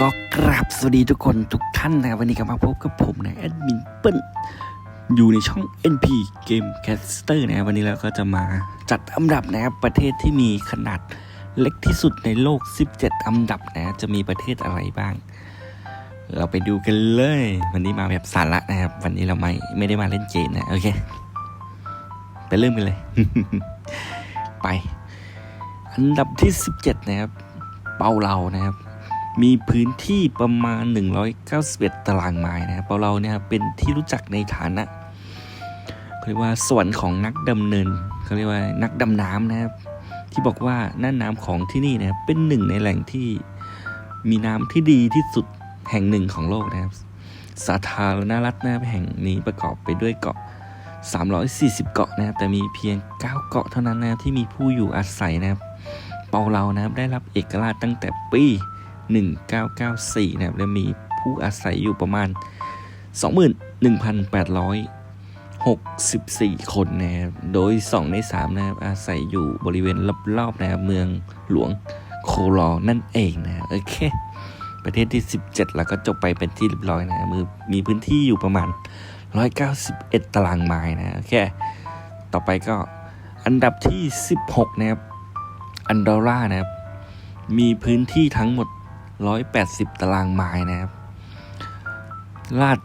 ก็กราบสวัสดีทุกคนทุกท่านนะครับวันนี้ก็มาพบกับผมนะแอดมินเปิ้ลอยู่ในช่อง NP Game Caster นะครับวันนี้เราก็จะมาจัดอันดับนะครับประเทศที่มีขนาดเล็กที่สุดในโลก 17 อันดับนะจะมีประเทศอะไรบ้าง เราไปดูกันเลย วันนี้มาแบบสาระนะครับ วันนี้เราไม่ไม่ได้มาเล่นเกมนะโอเคไปเริ่มกันเลย ไป อันดับที่ 17 นะครับ เปาเรานะครับ มีพื้นที่ประมาณ 191 ตารางไม้นะครับเปาเราเนี่ยครับเป็นที่รู้จักในฐานะเขาเรียกว่าสวรรค์ของนักดำเนินเขาเรียกว่านักดำน้ำนะครับ ที่บอกว่าน้านน้ำของที่นี่นะเป็นหนึ่งในแหล่งที่มีน้ำที่ดีที่สุดแห่งหนึ่งของโลกนะครับ สาธารณรัฐนะครับแห่งนี้ประกอบไปด้วยเกาะ 340 เกาะนะครับแต่มีเพียง 9 เกาะเท่านั้นนะครับที่มีผู้อยู่อาศัยนะครับเปาเรานะครับได้รับเอกราชตั้งแต่ปี 1994 นะครับและมีผู้อาศัยอยู่ประมาณ 21,864 คนนะครับ โดย 2 ใน 3 นะครับ อาศัยอยู่บริเวณรอบๆนะครับเมืองหลวงโคลอนั่นเองนะโอเค ประเทศที่ 17 แล้วก็จบไปเป็นที่เรียบร้อยนะมือมีพื้นที่อยู่ประมาณ 191 ตารางไม้นะโอเค ต่อไปก็อันดับที่ 16 นะครับ อันดอร่านะครับ มีพื้นที่ทั้งหมด 180 ตารางไม้นะครับ ราช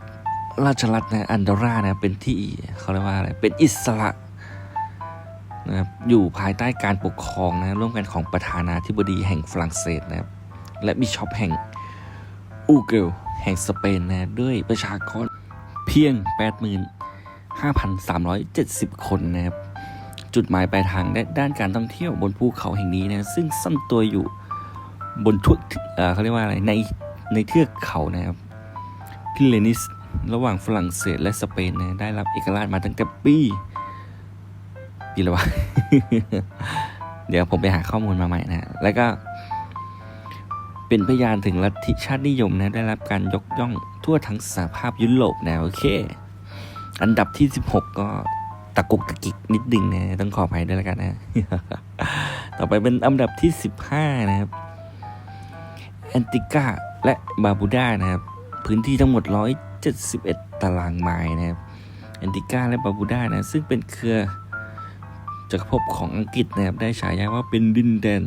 ราชรัฐนะอันดอร่านะเป็นที่เขาเรียกว่าอะไร เป็นอิสระนะครับอยู่ภายใต้การปกครองนะร่วมกันของประธานาธิบดีแห่งฝรั่งเศสนะครับ และบิชอปแห่งอูเกลแห่งสเปนนะด้วยประชากรเพียง 85,370 คนนะครับ จุดหมายปลายทางและด้านการท่องเที่ยวบนภูเขาแห่งนี้นะซึ่งซ่อนตัวอยู่ บนทุกเอ่อเขาเรียกว่าอะไร ในในเทือกเขานะครับพิเรนิส ระหว่างฝรั่งเศสและสเปนนะได้รับเอกราชมาตั้งแต่ปี ปีละวะ เดี๋ยวผมไปหาข้อมูลมาใหม่นะแล้วก็ เป็นพยานถึงลัทธิชาตินิยมนะ ได้รับการยกย่องทั่วทั้งสหภาพยุโรปนะโอเค อันดับที่ 16 ก็ตะกุกตะกิกนิดดึงนะ ต้องขออภัยด้วยแล้วกันนะ ต่อไปเป็นอันดับที่ 15 นะครับ แอนติกาและบาบูด้านะครับพื้นที่ทั้งหมด 171 ตารางไม้นะครับแอนติกาและบาบูด้านะซึ่งเป็นเครือจักรภพของอังกฤษนะครับได้ฉายาว่าเป็นดินแดน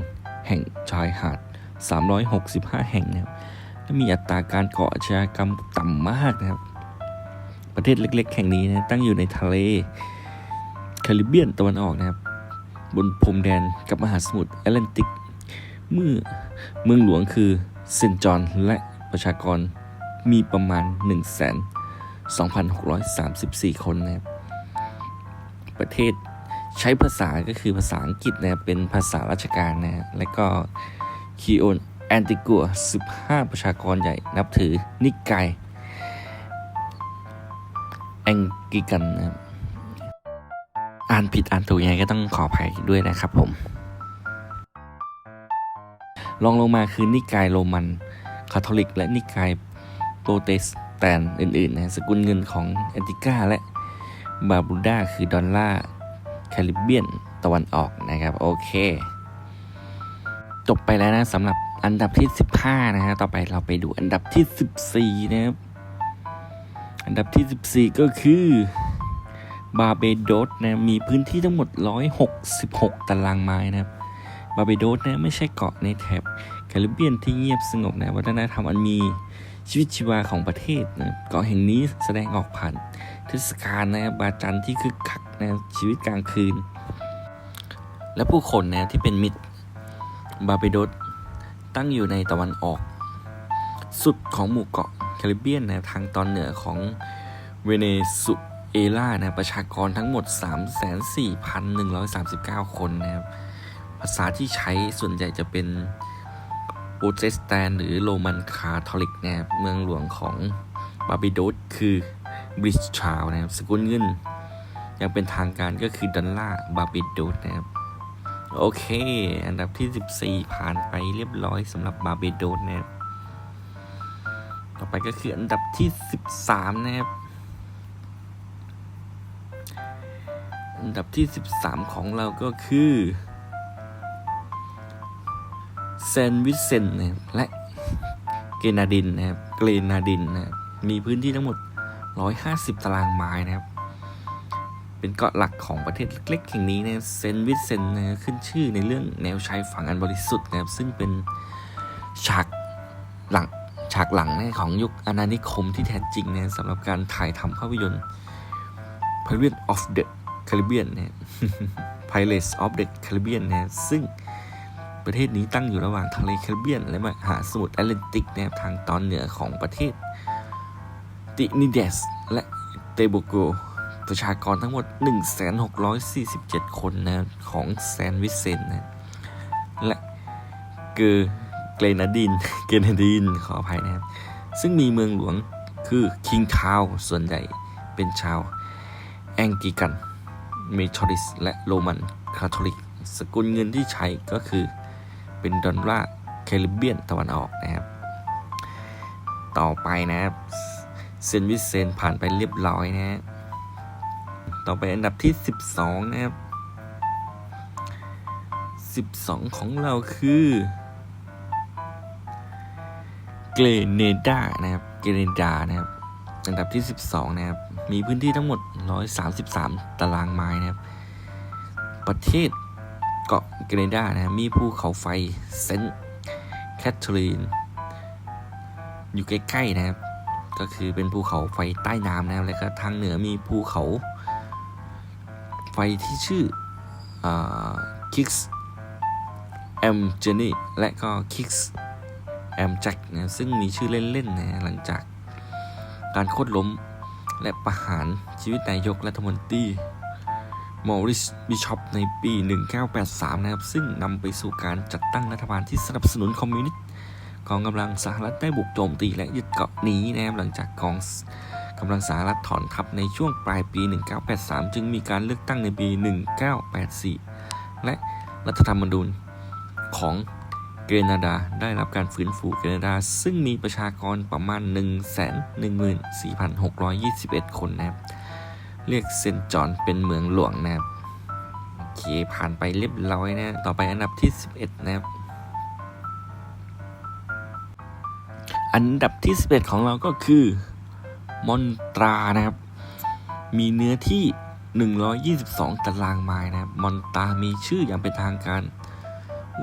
แห่งชายหาด 365 แห่งนะครับและมีอัตราการก่ออาชญากรรมต่ำมากนะครับ ประเทศเล็กๆ แห่งนี้นะตั้งอยู่ในทะเลแคริบเบียนตะวันออกนะครับ บนพรมแดนกับมหาสมุทรแอตแลนติก เมื่อเมืองหลวงคือ เซนจอนและประชากรมีประมาณ1 2 6 3 4 คนนะครับ ประเทศใช้ภาษาก็คือภาษาอังกฤษนะเป็นภาษาราชการนะฮะและก็คีโอนแอนติกัว 15 ประชากรใหญ่นับถือนิกายแองกิกันนะครับ อ่านผิดอ่านถูกยังไงก็ต้องขออภัยด้วยนะครับผม รองลงมาคือนิกายโรมันคาทอลิก และนิกายโปรเตสแตนต์อื่นๆนะสกุลเงินของแอนติกาและบาบูดาคือดอลลาร์แคริบเบียนตะวันออกนะครับโอเค จบไปแล้วนะสำหรับอันดับที่ 15 นะฮะต่อไปเราไปดูอันดับที่ 14 นะครับอันดับที่ 14 ก็คือบาเบโดสนะมีพื้นที่ทั้งหมด 166 ตารางไม้นะครับ บาร์เบโดสนะไม่ใช่เกาะในแถบแคริบเบียนที่เงียบสงบนะวัฒนธรรมอันมีชีวิตชีวาของประเทศนะเกาะแห่งนี้แสดงออกผ่านเทศกาลนะบาจันที่คึกคักนะชีวิตกลางคืน และผู้คนนะที่เป็นมิตรบาร์เบโดสตั้งอยู่ในตะวันออก สุดของหมู่เกาะแคริบเบียนนะทางตอนเหนือของเวเนซุเอลานะประชากรทั้งหมด 34,139 คนนะครับาษาที่ใช้ส่วนใหญ่จะเป็นโปรเตสแตนหรือโรมันคาทอลิกนะครับเมืองหลวงของบาบิโดสคือบริชชาวนะครับสกุลเงินยังเป็นทางการก็คือดอลลาร์บาบิโดสนะครับโอเค อันดับที่ 14 ผ่านไปเรียบร้อยสำหรับบาบิโดสนะครับ ต่อไปก็คืออันดับที่ 13 นะครับ อันดับที่ 13 ของเราก็คือ ซนวิเซนนะครับและเกนาดินนะครับเกรนาดินนะครับมีพื้นที่ทั้งหมด 150 ตารางไม้นะครับ เป็นเกาะหลักของประเทศเล็กๆแห่งนี้นะเซนวิสเซนนะขึ้นชื่อในเรื่องแนวชายฝั่งอันบริสุทธิ์นะครับ ซึ่งเป็นฉากหลังฉากหลังนะของยุคอาณานิคมที่แท้จริงนะสำหรับการถ่ายทำภาพยนตร์ Pirates of the Caribbean นะ Pirates of the Caribbean นะซึ่ง ประเทศนี้ตั้งอยู่ระหว่างทะเลแคริบเบียน และมหาสมุทรแอตแลนติกนะครับทางตอนเหนือของประเทศตินิเดส และเตโบโก ประชากรทั้งหมด 1,647 คนนะของแซนวิสเซนนะและเกอร์เกรนาดิน เกรนาดิน ขออภัยนะครับ ซึ่งมีเมืองหลวงคือคิงทาวส่วนใหญ่เป็นชาว แองกิกัน เมทอดิส และโรมันคาทอลิก สกุลเงินที่ใช้ก็คือ เป็นดอลลาร์แคริบเบียนตะวันออกนะครับ ต่อไปนะครับเซนวิสเซนผ่านไปเรียบร้อยนะฮะต่อไปอันดับที่ 12 นะครับ 12 ของเราคือเกรเนดานะครับเกรเนดานะครับอันดับที่ 12 นะครับ มีพื้นที่ทั้งหมด 133 ตารางไม้นะครับ ประเทศ เกเรดานะครับมีภูเขาไฟเซนต์แคทเธอรีน อยู่ใกล้ๆนะครับ ก็คือเป็นภูเขาไฟใต้น้ำนะครับ แล้วก็ทางเหนือมีภูเขา ไฟที่ชื่อคิกส์แอมเจนี่และก็คิกส์แอมแจ็คนะซึ่งมีชื่อเล่นๆนะหลังจากการโค่นล้มและประหารชีวิตนายกรัฐมนตรี มอริสบิชอปในปี 1983 นะครับ ซึ่งนำไปสู่การจัดตั้งรัฐบาลที่สนับสนุนคอมมิวนิสต์กองกำลังสหรัฐได้บุกโจมตีและยึดเกาะนี้นะครับหลังจากกองกำลังสหรัฐถอนทัพในช่วงปลายปี 1983 จึงมีการเลือกตั้งในปี 1984 และรัฐธรรมนูญของเกรนาดาได้รับการฟื้นฟูเกรนาดา ซึ่งมีประชากรประมาณ 114,621 คนนะครับ เรียกเซนจอนเป็นเมืองหลวงนะครับโอเคผ่านไปเรียบร้อยนะ ต่อไปอันดับที่ 11 นะครับ อันดับที่ 11 ของเราก็คือมอนตรานะครับ มีเนื้อที่ 122 ตารางไมล์นะครับ มอนตรามีชื่ออย่างเป็นทางการ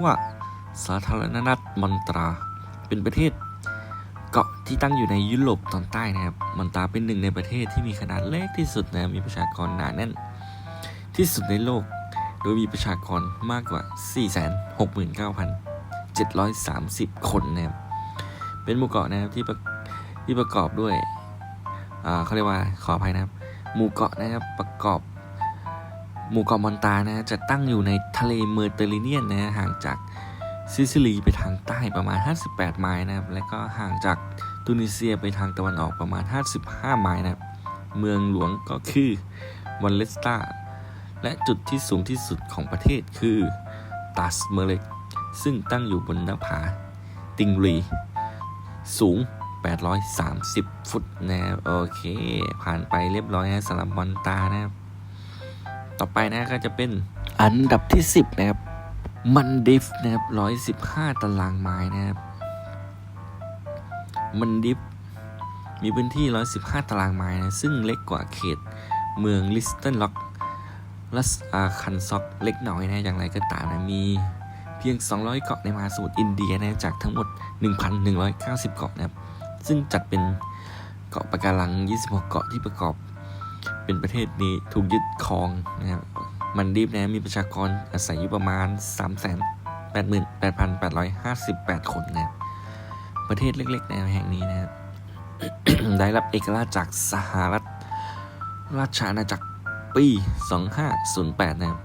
ว่าสาธารณรัฐมอนตรา เป็นประเทศ เกาะที่ตั้งอยู่ในยุโรปตอนใต้นะครับมอนตาเป็นหนึ่งในประเทศที่มีขนาดเล็กที่สุดนะมีประชากรหนาแน่น ที่สุดในโลก โดยมีประชากรมากกว่า 469,730 คนนะครับเป็นหมู่เกาะนะครับที่ประที่ประกอบด้วยอ่าเขาเรียกว่าขออภัยนะครับหมู่เกาะนะครับประกอบหมู่เกาะมอนตานะจะตั้งอยู่ในทะเลเมดิเตอร์เรเนียนนะฮะห่างจาก ซิซิลีไปทางใต้ประมาณ 58 ไมล์นะครับ และก็ห่างจากตูนิเซียไปทางตะวันออกประมาณ 55 ไมล์นะครับ เมืองหลวงก็คือวันเลสตาและจุดที่สูงที่สุดของประเทศคือตัสเมเล็ก ซึ่งตั้งอยู่บนหน้าผาติงรี สูง 830 ฟุตนะครับ โอเค ผ่านไปเรียบร้อยนะสำหรับบอลตานะครับ ต่อไปนะก็จะเป็นอันดับที่ 10 นะครับ มันดิฟนะครับ115ตารางไม้นะครับ มันดิฟ มีพื้นที่115ตารางไม้นะซึ่งเล็กกว่าเขตเมืองลิสตันล็อกลัสอาคันซอกเล็กน้อยนะอย่างไรก็ตามนะ มีเพียง 200 เกาะในมหาสมุทรอินเดียนะจากทั้งหมด 1,190 เกาะนะครับ ซึ่งจัดเป็นเกาะปะการัง 26 เกาะที่ประกอบ เป็นประเทศนี้ถูกยึดครองนะครับ มันดีฟนะมีประชากรอาศัยอยู่ประมาณ 388,858 คนนะประเทศเล็กๆในแห่งนี้นะครับได้รับเอกราชจากสหรัฐ ราชอาณาจักรปี 2508 นะครับ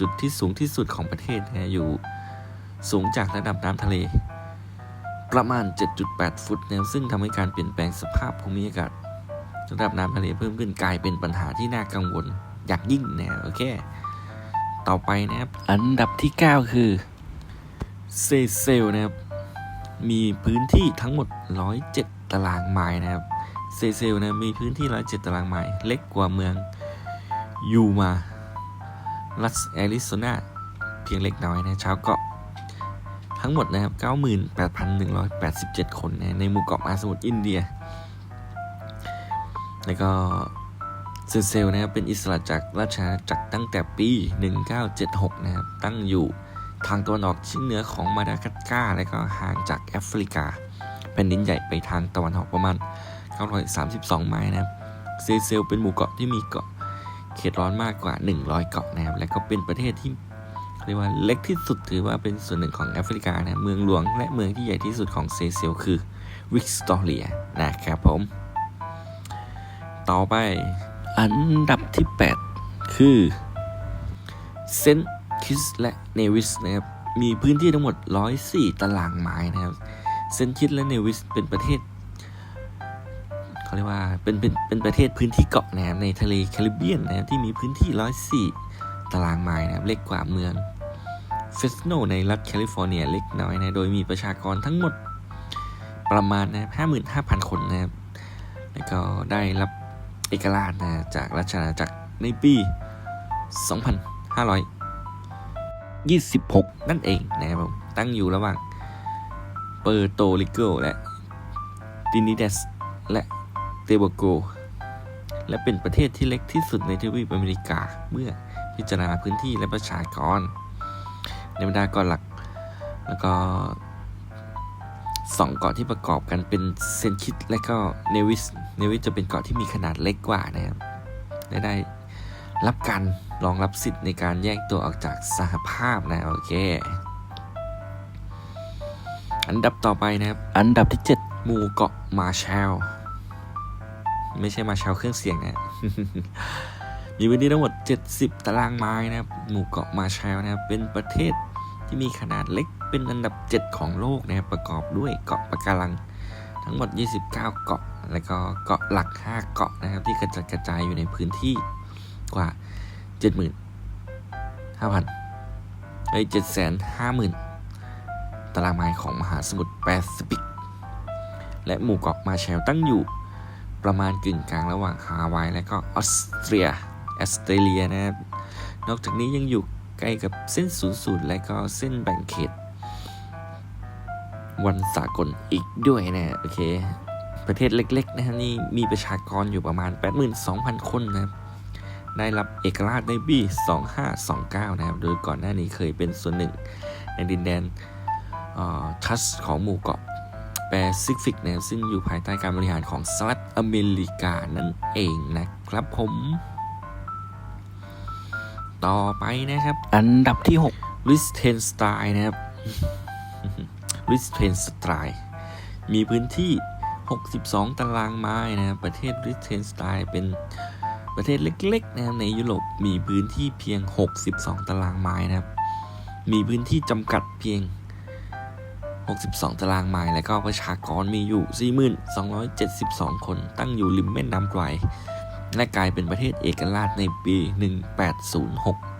จุดที่สูงที่สุดของประเทศนะอยู่สูงจากระดับน้ำทะเล ประมาณ 7.8 ฟุตนะซึ่งทำให้การเปลี่ยนแปลงสภาพภูมิอากาศระดับน้ำทะเลเพิ่มขึ้นกลายเป็นปัญหาที่น่ากังวลอย่างยิ่งนะโอเค ต่อไปนะครับ อันดับที่ 9 คือเซเซลนะครับ มีพื้นที่ทั้งหมด 107 ตารางไมล์นะครับ เซเซลนะมีพื้นที่ 107 ตารางไมล์เล็กกว่าเมืองยูมา รัฐแอริโซนา เพียงเล็กน้อยนะชาวเกาะทั้งหมดนะครับ 98,187 คนนะในหมู่เกาะมหาสมุทรอินเดีย แล้วก็ เซเซลนะครับเป็นอิสระจากราชอาณาจักรตั้งแต่ปี 1976 นะครับ ตั้งอยู่ทางตะวันออกเฉียงเหนือของมาดากัสการ์และก็ห่างจากแอฟริกา แผ่นดินใหญ่ไปทางตะวันออกประมาณ 932 ไมล์นะครับ เซเซลเป็นหมู่เกาะที่มีเกาะเขตร้อนมากกว่า 100 เกาะนะครับ และก็เป็นประเทศที่เรียกว่าเล็กที่สุดถือว่าเป็นส่วนหนึ่งของแอฟริกานะเมืองหลวงและเมืองที่ใหญ่ที่สุดของเซเซลคือวิกตอเรียนะครับผม ต่อไป อันดับที่ 8 คือเซนต์คิสและเนวิสนะครับมีพื้นที่ทั้งหมด 104 ตารางไม้นะครับเซนต์คิสและเนวิสเป็นประเทศเขาเรียกว่าเป็นเป็นเป็นประเทศพื้นที่เกาะนะครับในทะเลแคริบเบียนนะครับที่มีพื้นที่ 104 ตารางไม้นะครับเล็กกว่าเมืองเฟสโนในรัฐแคลิฟอร์เนียเล็กน้อยนะโดยมีประชากรทั้งหมดประมาณนะครับ55,000 คนนะครับแล้วก็ได้รับ เอกราชนะจากราชอาณาจักรในปี 2526 นั่นเองนะครับผมตั้งอยู่ระหว่างเปอร์โตริโกและตินิเดสและเตโบโก และเป็นประเทศที่เล็กที่สุดในทวีปอเมริกาเมื่อพิจารณาพื้นที่และประชากร ในบรรดาเกาะหลัก แล้วก็สองเกาะที่ประกอบกันเป็นเซนคิดและก็เนวิส เนวิสจะเป็นเกาะที่มีขนาดเล็กกว่านะครับและได้รับการรองรับสิทธิ์ในการแยกตัวออกจากสหภาพนะโอเค อันดับต่อไปนะครับ อันดับที่ 7 หมู่เกาะมาแชลไม่ใช่มาแชลเครื่องเสียงนะมีพื้นที่ทั้งหมด 70 ตารางไม้นะครับ หมู่เกาะมาแชลนะครับ เป็นประเทศที่มีขนาดเล็กเป็นอันดับ 7 ของโลกนะครับ ประกอบด้วยเกาะปะการัง ทั้งหมด 29 เกาะ แล้วก็เกาะหลัก 5 เกาะนะครับ ที่กระจัดกระจายอยู่ในพื้นที่กว่า 75,000เอ้ย750,000 ตารางไมล์ของมหาสมุทรแปซิฟิก และหมู่เกาะมาแชลตั้งอยู่ประมาณกึ่งกลางระหว่างฮาวายและก็ออสเตรียออสเตรเลียนะครับ นอกจากนี้ยังอยู่ใกล้กับเส้นศูนย์สูตรและก็เส้นแบ่งเขต วันสากลอีกด้วยนะ โอเค ประเทศเล็กๆนะครับนี่มีประชากรอยู่ประมาณ 82,000 คนนะครับได้รับเอกราชในปี2529 นะครับ โดยก่อนหน้านี้เคยเป็นส่วนหนึ่ง ในดินแดนทัสของหมู่เกาะแปซิฟิกนะครับซึ่งอยู่ภายใต้การบริหารของสหรัฐอเมริกานั่นเองนะครับผม ต่อไปนะครับ อันดับที่6ลิสเทนสไตน์นะครับลิสเทนสไตน์มีพื้นที่ 62 ตารางไม้นะครับประเทศลิเทนสไตน์เป็นประเทศเล็กๆนะครับในยุโรปมีพื้นที่เพียง 62 ตารางไม้นะครับ มีพื้นที่จำกัดเพียง 62 ตารางไมล์และก็ประชากรมีอยู่ 4272 คน ตั้งอยู่ริมแม่น้ำไกวและกลายเป็นประเทศเอกราชในปี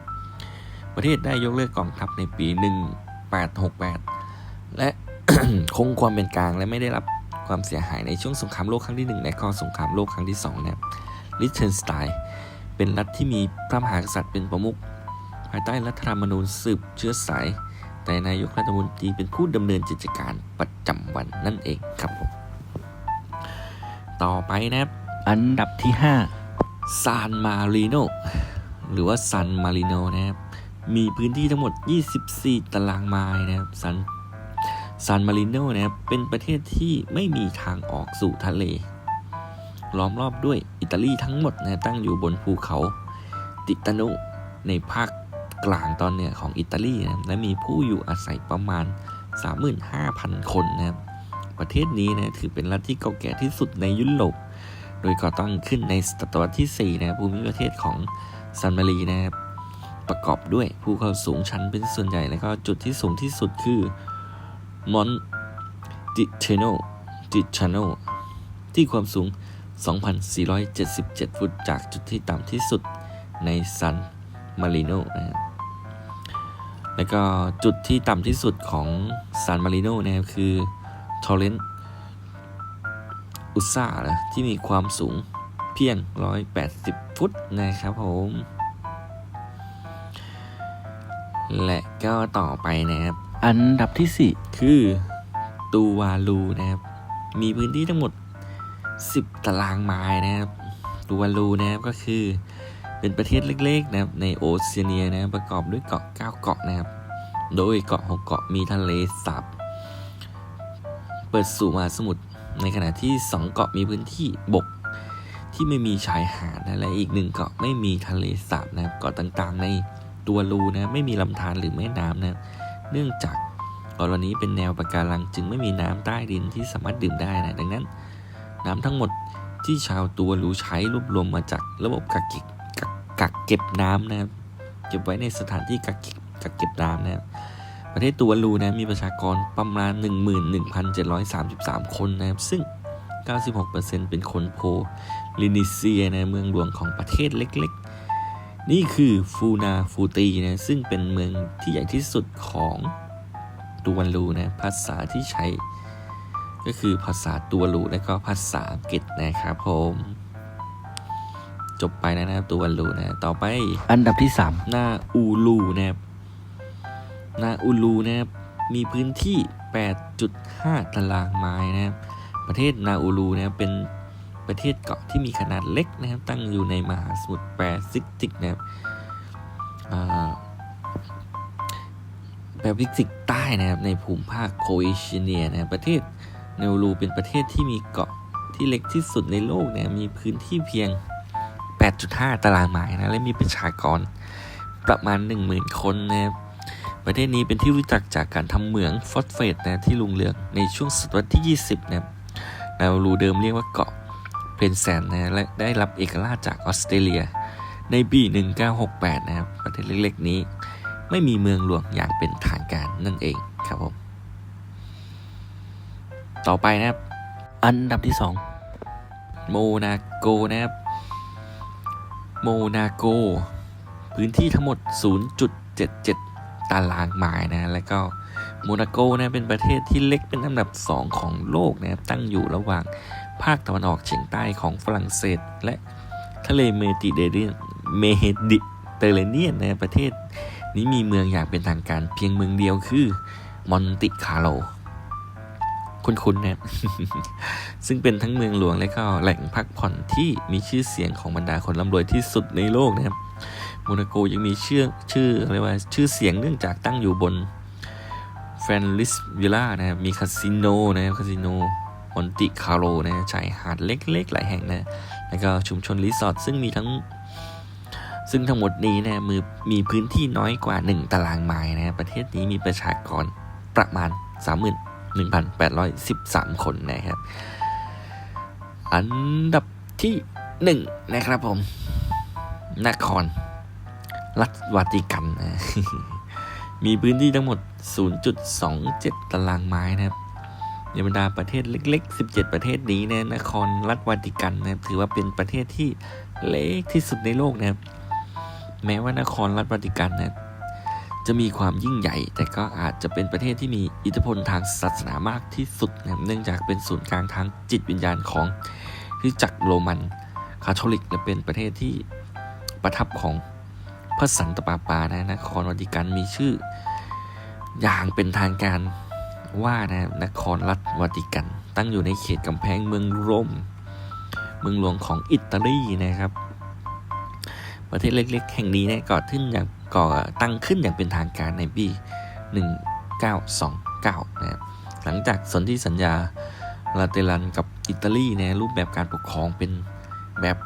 1806 ประเทศได้ยกเลิกกองทัพในปี 1868 และคงความเป็นกลางและไม่ได้รับ ความเสียหายในช่วงสงครามโลกครั้งที่ 1 และก็สงครามโลกครั้งที่2เนี่ยลิเทนสไตน์เป็นรัฐที่มีพระมหากษัตริย์เป็นประมุขภายใต้รัฐธรรมนูญสืบเชื้อสาย แต่นายกรัฐมนตรีเป็นผู้ดำเนินกิจการประจำวันนั่นเองครับผมต่อไปนะครับ อันดับที่5ซานมาริโนหรือว่าซันมาริโนนะครับมีพื้นที่ทั้งหมด 24 ตารางไมล์นะครับซัน ซานมาริโนนะครับเป็นประเทศที่ไม่มีทางออกสู่ทะเล ล้อมรอบด้วยอิตาลีทั้งหมดนะตั้งอยู่บนภูเขาติตาโนในภาคกลางตอนเหนือของอิตาลีนะและมีผู้อยู่อาศัยประมาณ 35,000 คนนะครับประเทศนี้นะถือเป็นรัฐที่เก่าแก่ที่สุดในยุโรป โดยก่อตั้งขึ้นในศตวรรษที่ 4 นะภูมิประเทศของซันมารีนะครับประกอบด้วยภูเขาสูงชันเป็นส่วนใหญ่ แล้วก็จุดที่สูงที่สุดคือ มอนติเทโนติชาโนที่ความสูง 2,477 ฟุตจากจุดที่ต่ำที่สุดในซันมาริโนนะครับแล้วก็จุดที่ต่ำที่สุดของซานมาริโนนะครับคือทอร์เรนต์อุซานะที่มีความสูงเพียง 180 ฟุตนะครับผม และก็ต่อไปนะครับ อันดับที่ 4 คือตูวาลูนะครับ มีพื้นที่ทั้งหมด 10 ตารางไมล์นะครับ ตูวาลูนะครับก็คือเป็นประเทศเล็กๆนะครับในโอเชียเนียนะครับประกอบด้วยเกาะ 9 เกาะนะครับ โดยเกาะ6เกาะมีทะเลสาบเปิดสู่มหาสมุทรในขณะที่ 2 เกาะมีพื้นที่บกที่ไม่มีชายหาดนะและอีกหนึ่งเกาะไม่มีทะเลสาบนะครับเกาะต่างๆ ในตัวรูนะไม่มีลำธารหรือแม่น้ำนะครับ เนื่องจากเกาะนี้เป็นแนวปะการังจึงไม่มีน้ำใต้ดินที่สามารถดื่มได้นะดังนั้น น้ำทั้งหมดที่ชาวตัวรูใช้รวบรวมมาจากระบบกักเก็บกักกักเก็บน้ำนะครับเก็บไว้ในสถานที่กักเก็บกักเก็บน้ำนะครับประเทศตัวรูนะมีประชากรประมาณ 11,733 คนนะครับซึ่ง 96%เป็นคนโพลินีเซียนะเมืองหลวงของประเทศเล็ก นี่คือฟูนาฟูตีนะซึ่งเป็นเมืองที่ใหญ่ที่สุดของตัวรูนะภาษาที่ใช้ ก็คือภาษาตัวรูและก็ภาษาอังกฤษนะครับผมจบไปแล้วนะครับตัวรูนะต่อไปอันดับที่3หน้าอูลูนะครับหน้าอูลูนะครับมีพื้นที่ 8.5 ตารางไม้นะครับประเทศนาอูรูนะครับเป็น ประเทศเกาะที่มีขนาดเล็กนะครับ ตั้งอยู่ในมหาสมุทรแปซิฟิกนะครับแปซิฟิกใต้นะครับ ในภูมิภาคโคเอเชียเนียนะครับประเทศนาอูรูเป็นประเทศที่มีเกาะที่เล็กที่สุดในโลกเนี่ยมีพื้นที่เพียง 8.5 ตารางไมล์นะและมีประชากรประมาณ 10,000 คนนะครับประเทศนี้เป็นที่รู้จักจากการทำเหมืองฟอสเฟตนะที่ลุงเรืองในช่วงศตวรรษที่ 20 นะครับนาอูรูเดิมเรียกว่าเกาะ เพนแซนนะและได้รับเอกราชจากออสเตรเลีย ในปี 1968 นะครับ ประเทศเล็กๆ นี้ ไม่มีเมืองหลวงอย่างเป็นทางการนั่นเองครับผม ต่อไปนะครับ อันดับที่ 2 โมนาโกนะครับ โมนาโก พื้นที่ทั้งหมด 0.77 ตารางไมล์นะ แล้วก็โมนาโกนะเป็นประเทศที่เล็กเป็นอันดับ 2 ของโลกนะครับ ตั้งอยู่ระหว่าง ภาคตะวันออกเฉียงใต้ของฝรั่งเศส และทะเลเมดิเตอร์เรเนียนเมดิเตอร์เรเนียนนประเทศ นี้มีเมืองอย่างเป็นทางการเพียงเมืองเดียวคือมอนติคาร์โลคุ้นๆนะซึ่งเป็นทั้งเมืองหลวงและก็แหล่งพักผ่อนที่มีชื่อเสียงของบรรดาคนร่ำรวยที่สุดในโลกนะครับโมนาโกยังมีชื่อชื่ออะไรว่าชื่อเสียงเนื่องจากตั้งอยู่บนแฟนลิสวิลล่านะครับมีคาสิโนนะครับคาสิโน มอนติคาร์โลนะชายหาดเล็กๆ หลายแห่งนะแล้วก็ชุมชนรีสอร์ทซึ่งมีทั้ง ซึ่งทั้งหมดนี้นะมือมีพื้นที่น้อยกว่า 1 ตารางไมล์นะประเทศนี้มีประชากรประมาณ 31,813 คนนะครับ อันดับที่1นะครับผม นคร รัฐวาติกันนะมีพื้นที่ทั้งหมด 0.27 ตารางไม้นะครับ ในบรรดาประเทศเล็ก ๆ 17 ประเทศนี้นะนครรัฐวาติกันนะครับถือว่าเป็นประเทศที่เล็กที่สุดในโลกนะครับแม้ว่านครรัฐวาติกันนะจะมีความยิ่งใหญ่ แต่ก็อาจจะเป็นประเทศที่มีอิทธิพลทางศาสนามากที่สุดนะเนื่องจากเป็นศูนย์กลางทางจิตวิญญาณของคริจักรโรมันคาทอลิกและเป็นประเทศที่ประทับของพระสันตะปาปานะนครวาติกันมีชื่อ อย่างเป็นทางการ ว่านะนครรัฐวาติกัน ตั้งอยู่ในเขตกำแพงเมืองโรม เมืองหลวงของอิตาลีนะครับ ประเทศเล็กๆ แห่งนี้นี่ยก่อขึ้นอย่างก่อตั้งขึ้นอย่างเป็นทางการในปี 1929 นะครับหลังจากสนธิสัญญาลาเตลันกับอิตาลีในรูปแบบการปกครองเป็นแบบ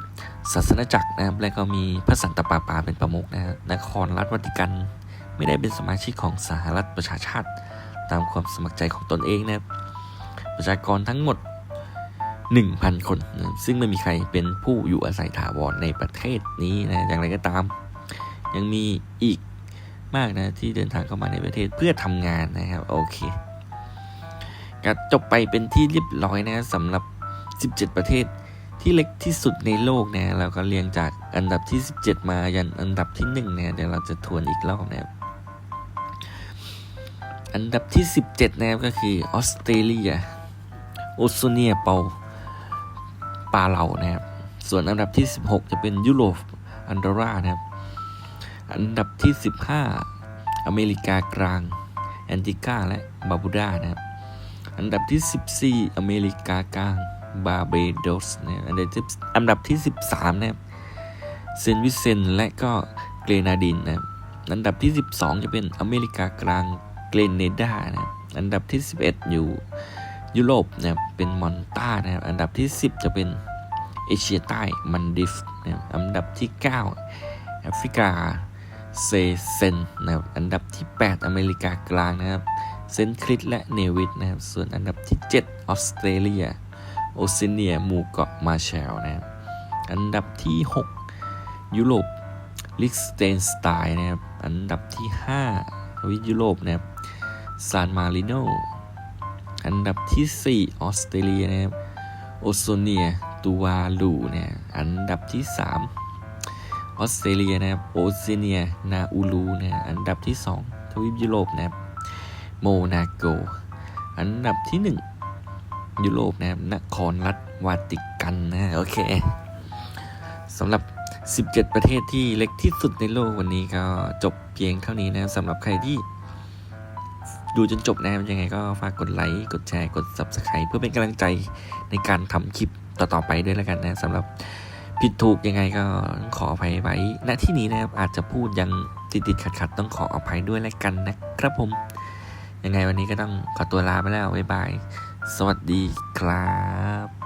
ศาสนาจักรนะครับและก็มีพระสันตะปาปาเป็นประมุขนะนครรัฐวาติกัน ไม่ได้เป็นสมาชิกของสหรัฐประชาชาติ ตามความสมัครใจของตนเองนะครับ ประชากรทั้งหมด 1,000 คนนะซึ่งไม่มีใครเป็นผู้อยู่อาศัยถาวรในประเทศนี้นะอย่างไรก็ตาม ยังมีอีกมากนะที่เดินทางเข้ามาในประเทศเพื่อทำงานนะครับโอเคก็จบไปเป็นที่เรียบร้อยนะสำหรับ 17 ประเทศที่เล็กที่สุดในโลกนะเราก็เรียงจากอันดับที่ 17 มายันอันดับที่1เนี่ยเดี๋ยวเราจะทวนอีกรอบนะครับ อันดับที่ 17 นะครับก็คือออสเตรเลียโอสโซเนียเปาปาเลานะครับ ส่วนอันดับที่ 16 จะเป็นยุโรปอันดอร่านะครับ อันดับที่ 15 อเมริกากลางแอนติก้าและบาบูดานะครับ อันดับที่ 14 อเมริกากลางบาเบโดสนะครับอันดับที่อันดับที่ 13 นะครับเซนต์วิเซนและก็เกรนาดินนะครับ อันดับที่ 12 จะเป็นอเมริกากลาง เกรเนดานะครับอันดับที่ 11 อยู่ยุโรปนะครับเป็นมอนตานะครับอันดับที่ 10 จะเป็นเอเชียใต้มันดิฟนะครับอันดับที่ 9 แอฟริกาเซเซนนะครับอันดับที่ 8 อเมริกากลางนะครับเซนคริสและเนวิดนะครับส่วนอันดับที่ 7 ออสเตรเลียโอเซเนียหมู่เกาะมาแชลนะครับอันดับที่ 6 ยุโรปลิกสเตนสไตน์นะครับอันดับที่5ทวีปยุโรปนะครับ ซานมาริโน อันดับที่ 4 ออสเตรเลียนะครับ โอโซเนีย ตูวาลูเนี่ยอันดับที่ 3 ออสเตรเลียนะครับ โอเซเนีย นาอูลูนะอันดับที่ 2 ทวีปยุโรปนะครับ โมนาโก อันดับที่ 1 ยุโรปนะครับ นครรัฐวาติกันนะ โอเคสำหรับ 17 ประเทศที่เล็กที่สุดในโลกวันนี้ก็จบเพียงเท่านี้นะครับสำหรับใครที่ ดูจนจบนะครับยังไงก็ฝากกดไลค์ กดแชร์ กด Subscribe เพื่อเป็นกำลังใจในการทำคลิปต่อ ๆ ไปด้วยแล้วกันนะสำหรับผิดถูกยังไงก็ต้องขออภัยไว้ ณ ที่นี้นะครับอาจจะพูดยังติดๆขัดๆต้องขออภัยด้วยแล้วกันนะครับผม ยังไงวันนี้ก็ต้องขอตัวลาไปแล้ว บ๊ายบาย สวัสดีครับ